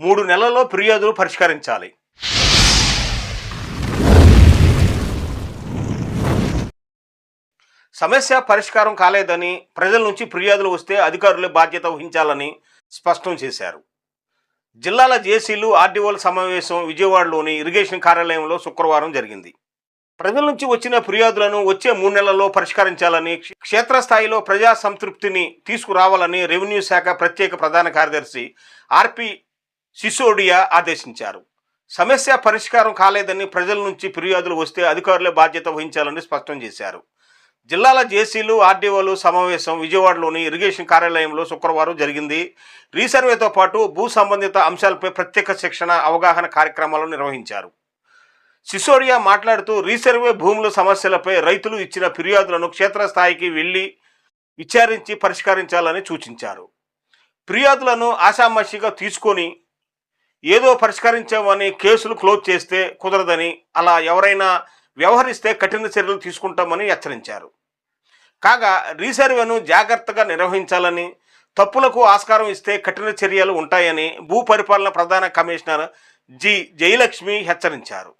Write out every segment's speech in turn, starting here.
మూడు నెలల్లో ఫిర్యాదులు పరిష్కరించాలి. సమస్య పరిష్కారం కాలేదని ప్రజల నుంచి ఫిర్యాదులు వస్తే అధికారులే బాధ్యత వహించాలని స్పష్టం చేశారు. జిల్లాల జేసీలు ఆర్డీఓల సమావేశం విజయవాడలోని ఇరిగేషన్ కార్యాలయంలో శుక్రవారం జరిగింది. ప్రజల నుంచి వచ్చిన ఫిర్యాదులను వచ్చే మూడు నెలల్లో పరిష్కరించాలని క్షేత్రస్థాయిలో ప్రజా సంతృప్తిని తీసుకురావాలని రెవెన్యూ శాఖ ప్రత్యేక ప్రధాన కార్యదర్శి ఆర్పి సిసోడియా ఆదేశించారు. సమస్య పరిష్కారం కాలేదని ప్రజల నుంచి ఫిర్యాదులు వస్తే అధికారులే బాధ్యత వహించాలని స్పష్టం చేశారు. జిల్లాల జేసీలు ఆర్డీఓలు సమావేశం విజయవాడలోని ఇరిగేషన్ కార్యాలయంలో శుక్రవారం జరిగింది. రీసర్వేతో పాటు భూ సంబంధిత అంశాలపై ప్రత్యేక శిక్షణ అవగాహన కార్యక్రమాలు నిర్వహించారు. సిసోడియా మాట్లాడుతూ రీసర్వే భూముల సమస్యలపై రైతులు ఇచ్చిన ఫిర్యాదులను క్షేత్రస్థాయికి వెళ్ళి విచారించి పరిష్కరించాలని సూచించారు. ఫిర్యాదులను ఆషామాషిగా తీసుకొని ఏదో పరిష్కరించామని కేసులు క్లోజ్ చేస్తే కుదరదని అలా ఎవరైనా వ్యవహరిస్తే కఠిన చర్యలు తీసుకుంటామని హెచ్చరించారు. కాగా రీసర్వేను జాగ్రత్తగా నిర్వహించాలని తప్పులకు ఆస్కారం ఇస్తే కఠిన చర్యలు ఉంటాయని భూ పరిపాలన ప్రధాన కమిషనర్ జి. జయలక్ష్మి హెచ్చరించారు.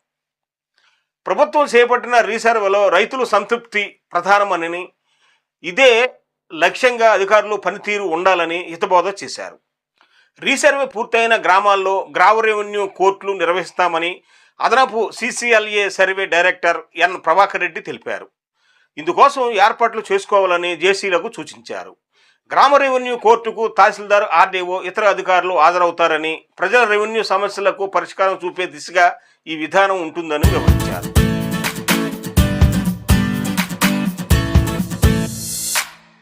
ప్రభుత్వం చేపట్టిన రీసర్వేలో రైతులు సంతృప్తి ప్రధానమని ఇదే లక్ష్యంగా అధికారులు పనితీరు ఉండాలని హితబోధ చేశారు. రీసర్వే పూర్తయిన గ్రామాల్లో గ్రామ రెవెన్యూ కోర్టులు నిర్వహిస్తామని అదనపు CCLA survey director N Prabhakar Reddy తెలిపారు. ఇందుకోసం ఏర్పాట్లు చేసుకోవాలని జేసీలకు సూచించారు. గ్రామ రెవెన్యూ కోర్టుకు తహసీల్దార్ ఆర్డీఓ ఇతర అధికారులు హాజరవుతారని ప్రజల రెవెన్యూ సమస్యలకు పరిష్కారం చూపే దిశగా ఈ విధానం ఉంటుందని వివరించారు.